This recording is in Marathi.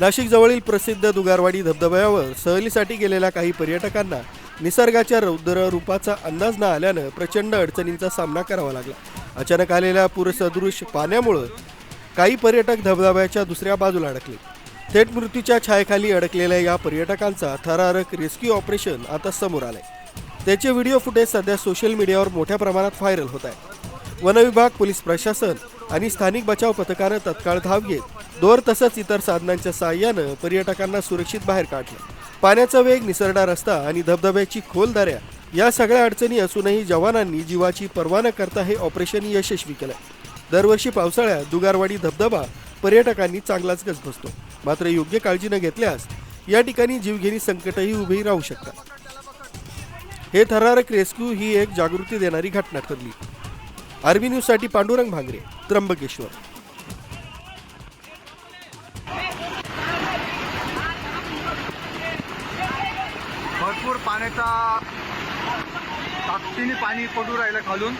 नाशिकजवळील प्रसिद्ध दुगारवाडी धबधब्यावर सहलीसाठी गेलेल्या काही पर्यटकांना निसर्गाच्या रौद्र रूपाचा अंदाज न आल्यानं प्रचंड अडचणींचा सामना करावा लागला. अचानक आलेल्या पूरसदृश पाण्यामुळं काही पर्यटक धबधब्याच्या दुसऱ्या बाजूला अडकले. थेट मृत्यूच्या छायेखाली अडकलेल्या या पर्यटकांचा थरारक रेस्क्यू ऑपरेशन आता समोर आलंय. त्याचे व्हिडिओ फुटेज सध्या सोशल मीडियावर मोठ्या प्रमाणात व्हायरल होत आहे. वनविभाग पोलीस प्रशासन आणि स्थानिक बचाव पथकानं तत्काळ धाव घेत दोर तसंच इतर साधनांच्या साहाय्यानं पर्यटकांना सुरक्षित बाहेर काढलं. पाण्याचा वेग निसरडा रस्ता आणि धबधब्याची खोल दऱ्या या सगळ्या अडचणी असूनही जवानांनी जीवाची पर्वा न करता हे ऑपरेशन यशस्वी केलं दरवर्षी पावसाळ्यात दुगारवाडी धबधबा पर्यटकांनी चांगलाच गजबजतो मात्र योग्य काळजी न घेतल्यास या ठिकाणी जीवघेणी संकटही उभी राहू शकतात. हे थरारक रेस्क्यू ही एक जागृती देणारी घटना ठरली. आर्मी न्यूजसाठी पांडुरंग भांगरे त्र्यंबकेश्वर. पाण्याचा ताकदीने पाणी पडू राहिलं खालून.